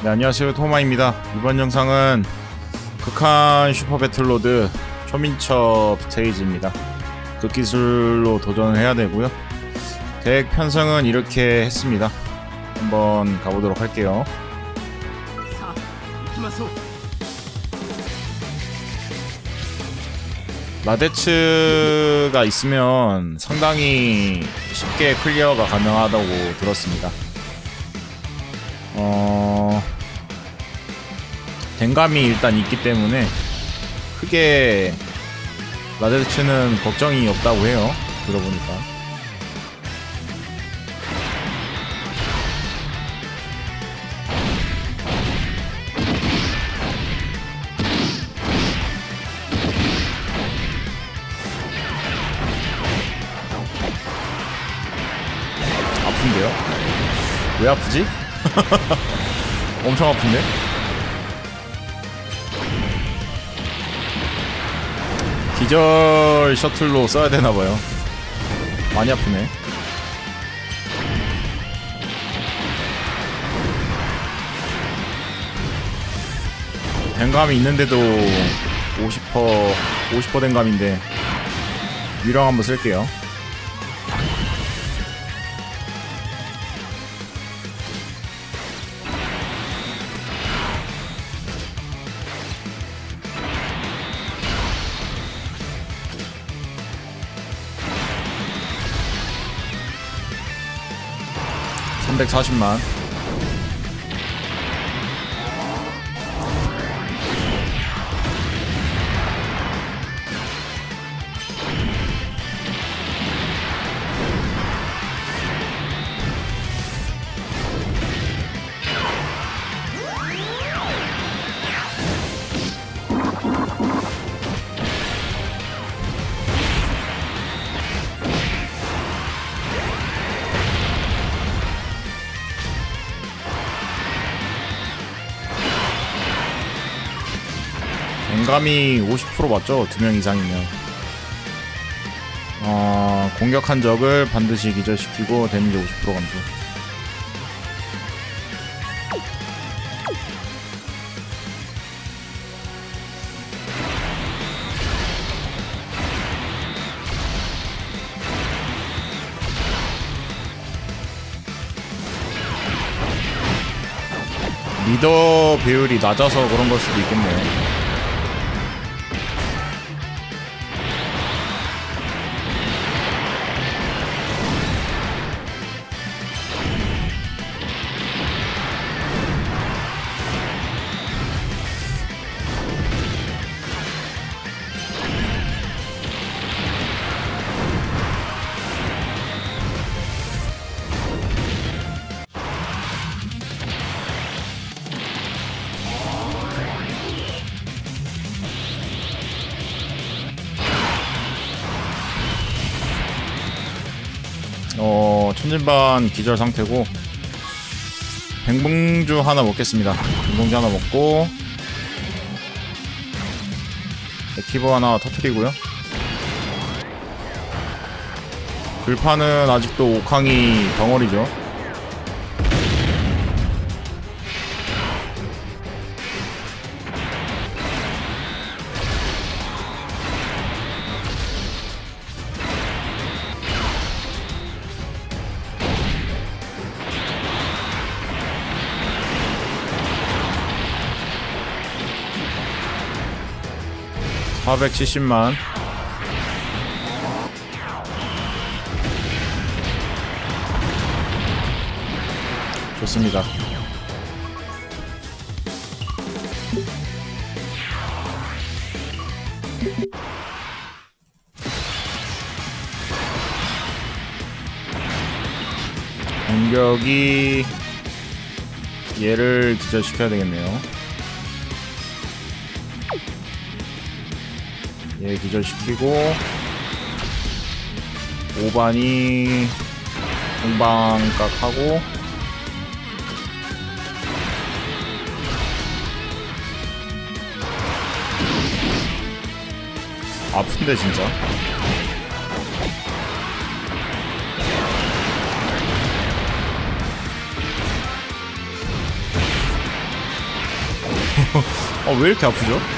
네, 안녕하세요. 토마입니다. 이번 영상은 극한 슈퍼배틀로드 초민첩 스테이지입니다. 극기술로 도전을 해야 되고요. 덱 편성은 이렇게 했습니다. 한번 가보도록 할게요. 라데츠가 있으면 상당히 쉽게 클리어가 가능하다고 들었습니다. 어... 댕감이 일단 있기 때문에 크게 라데츠는 걱정이 없다고 해요. 들어보니까. 아픈데요? 왜 아프지? 엄청 아픈데? 기절 셔틀로 써야 되나봐요. 많이 아프네. 댕감이 있는데도 50% 50% 댕감인데 유령 한번 쓸게요. (340만) 갱감이 50% 맞죠? 두 명 이상이면. 어, 공격한 적을 반드시 기절시키고 데미지 50% 감소. 리더 배율이 낮아서 그런 걸 수도 있겠네요. 천진반 기절 상태고 뱅봉주 하나 먹겠습니다. 뱅봉주 하나 먹고 액티브 하나 터트리고요. 글파는 아직도 옥항이 덩어리죠. (470만) 좋습니다. 공격이 얘를 기절시켜야 되겠네요. 얘 기절시키고. 5반이 공방각 하고. 아픈데 진짜? 어, 왜 이렇게 아프죠?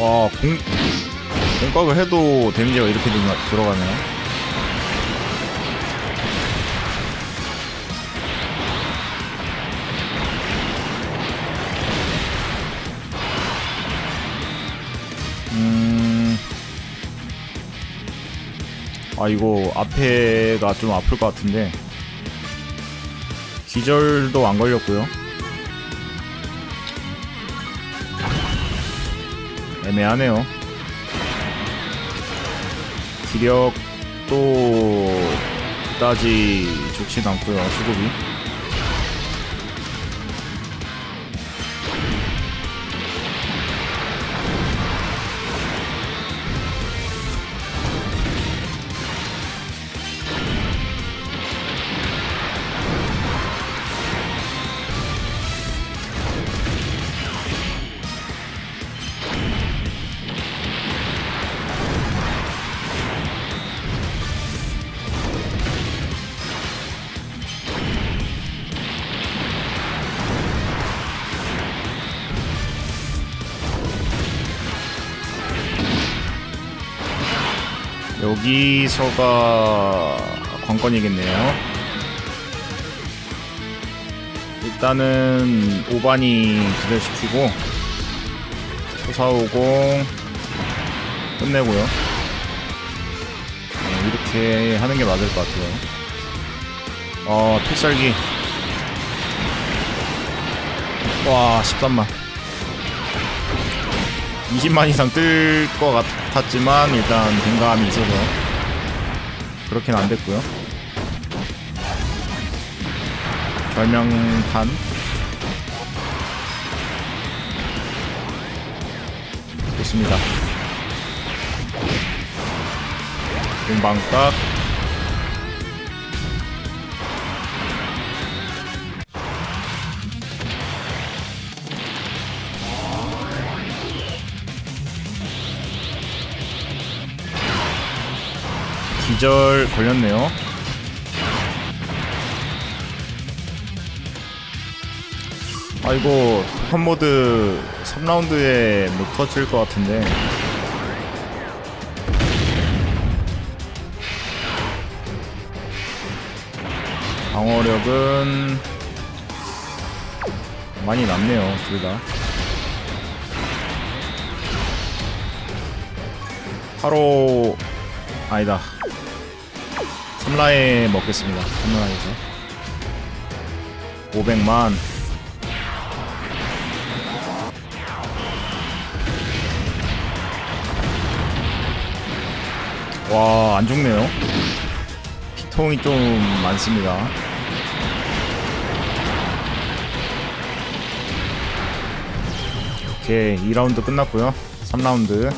와, 공, 공각을 해도 데미지가 이렇게 들어가, 들어가네요. 음. 아, 이거 앞에가 좀 아플 것 같은데. 기절도 안 걸렸고요. 애매하네요. 기력도 그다지 좋진 않고요. 수급이. 여기서가 관건이겠네요. 일단은 오반이 기절시키고 초사오공 끝내고요. 네, 이렇게 하는 게 맞을 것 같아요. 어, 필살기. 와, 13만. 20만 이상 뜰 것 같았지만 일단 댕감이 있어서 그렇게는 안 됐고요. 결명판 좋습니다. 공방각 기절 걸렸네요. 아 이거 한 모드 3라운드에 못 터질 것 같은데 방어력은 많이 남네요 둘 다. 바로 아니다. 삼라에 먹겠습니다. 삼라에서 500만. 와, 안 죽네요. 피통이 좀 많습니다. 오케이, 2라운드 끝났고요. 3라운드.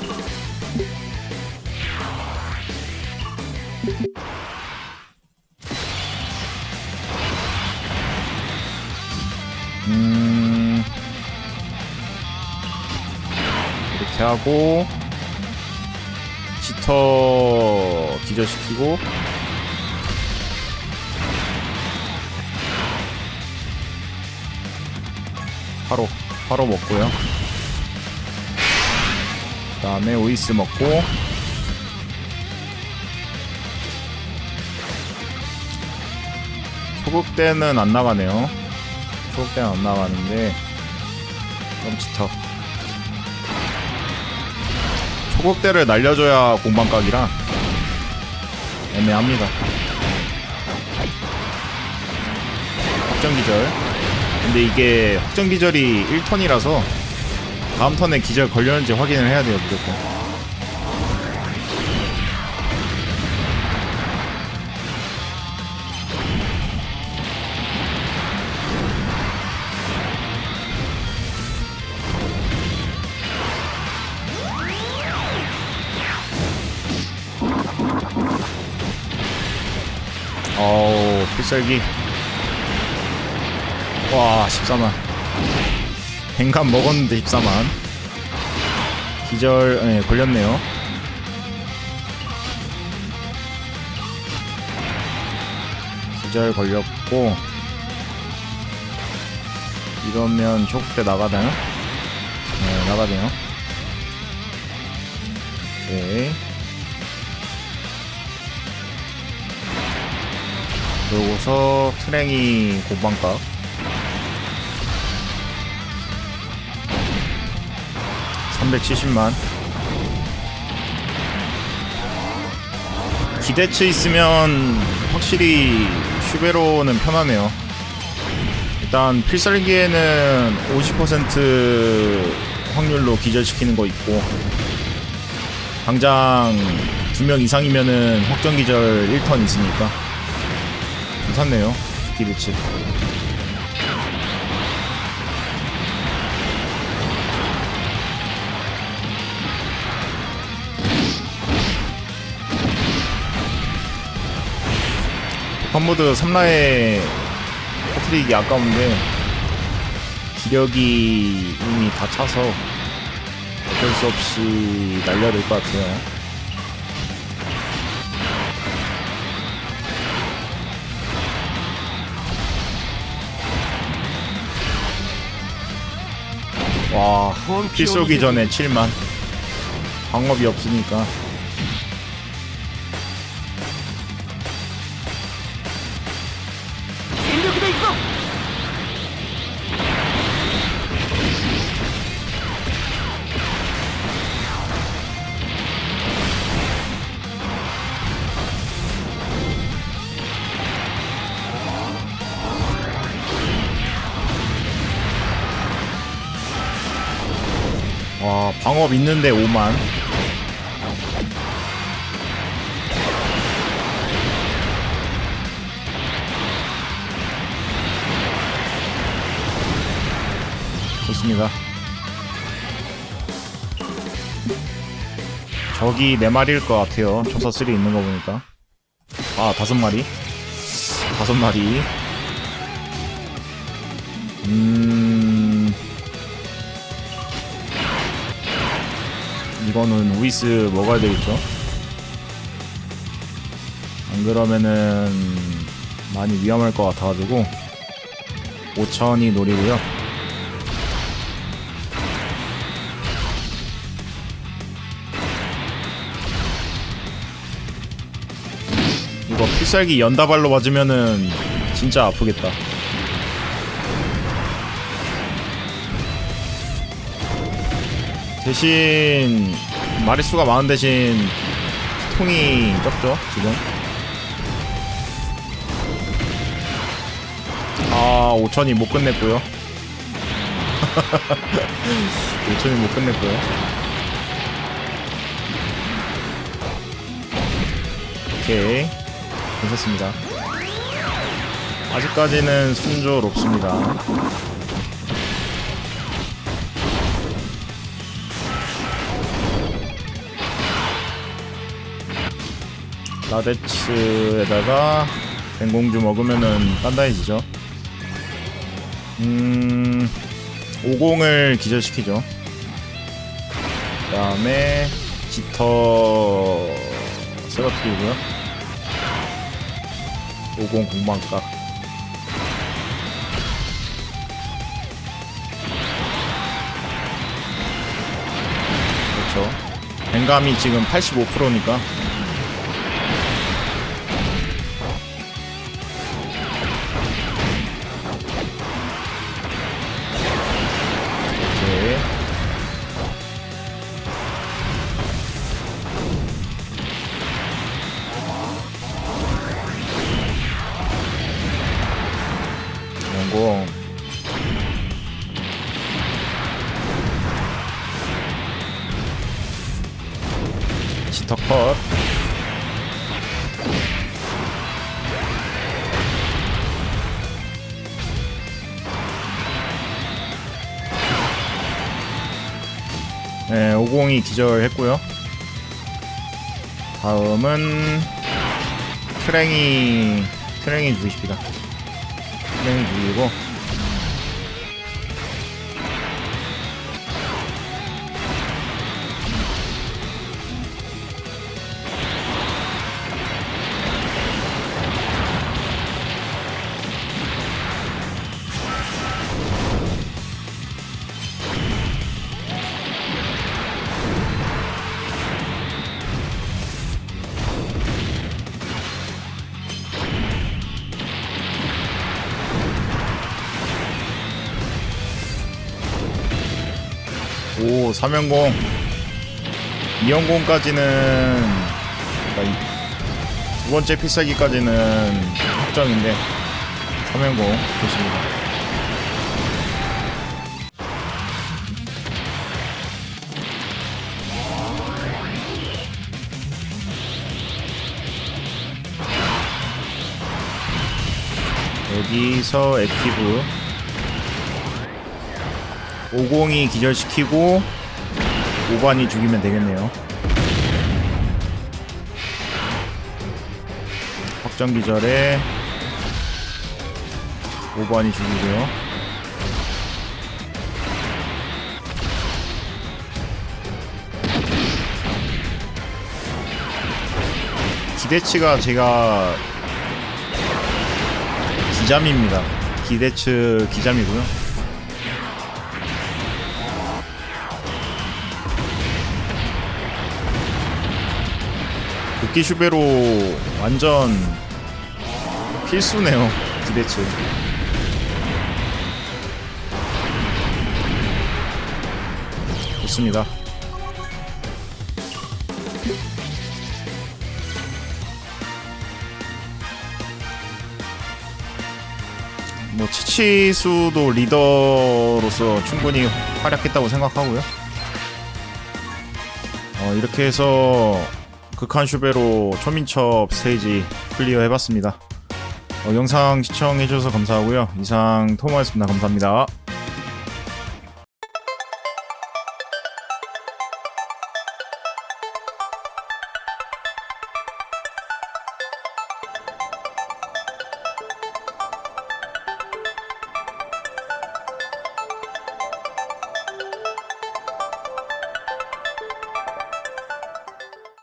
하고 지터 기절시키고 바로 바로 먹고요. 그 다음에 오이스 먹고 소극대는 안 나가네요. 초록대는 안 나가는데 그럼 지터 초록대를 날려줘야 공방각이라 애매합니다. 확정기절. 근데 이게 확정기절이 1턴이라서 다음 턴에 기절 걸렸는지 확인을 해야 돼요 무조건 필살기 와 14만 뱅감 먹었는데 14만 기절 네, 걸렸네요 기절 걸렸고 이러면 초국대 나가나요? 네, 나가네요. 오케이. 그러고서 트랭이 고방각. (370만) 기대치 있으면 확실히 슈베로는 편하네요. 일단 필살기에는 50% 확률로 기절시키는 거 있고 당장 두 명 이상이면은 확정 기절 1턴 있으니까 괜찮네요 기대치 펀모드 3라에 터트리기 아까운데 기력이 이미 다 차서 어쩔 수 없이 날려야 될 것 같아요. 와, 피 쏘기 전에 7만. 방법이 없으니까. 방업 있는데 5만. 좋습니다. 저기 네 마리일 것 같아요. 초사 3 있는 거 보니까. 아, 다섯 마리. 다섯 마리. 음. 이거는 우이스 먹어야 되겠죠? 안 그러면은 많이 위험할 것 같아가지고 5천이 노리고요. 이거 필살기 연다발로 맞으면은 진짜 아프겠다. 대신 마리수가 많은 대신 통이 적죠 지금. 아 5천이 못 끝냈고요. 5천이 못 끝냈고요. 오케이. 괜찮습니다. 아직까지는 순조롭습니다 라데츠에다가 뱅공주 먹으면은 단단해지죠. 음, 50을 기절시키죠. 그 다음에 지터 세러트리고요. 50 공방각. 그렇죠. 뱅감이 지금 85%니까 지터 컷. 네, 50이 기절했고요. 다음은 트랭이 트랭이 죽이십니다. 트랭이 죽이고 오, 삼연공. 이연공까지는 그러니까 이- 두 번째 필살기까지는 확정인데 삼연공 좋습니다. 여기서 액티브 50이 기절시키고 5반이 죽이면 되겠네요. 확정 기절에 5반이 죽이고요. 기대치가 제가 기잠입니다. 기대츠 기잠이고요. 도끼 슈베로 완전 필수네요. 기대츠. 좋습니다. 뭐 치치수도 리더로서 충분히 활약했다고 생각하고요. 어, 이렇게 해서 극한 슈베로 초민첩 스테이지 클리어 해봤습니다. 어, 영상 시청해주셔서 감사하고요. 이상 토모였습니다. 감사합니다.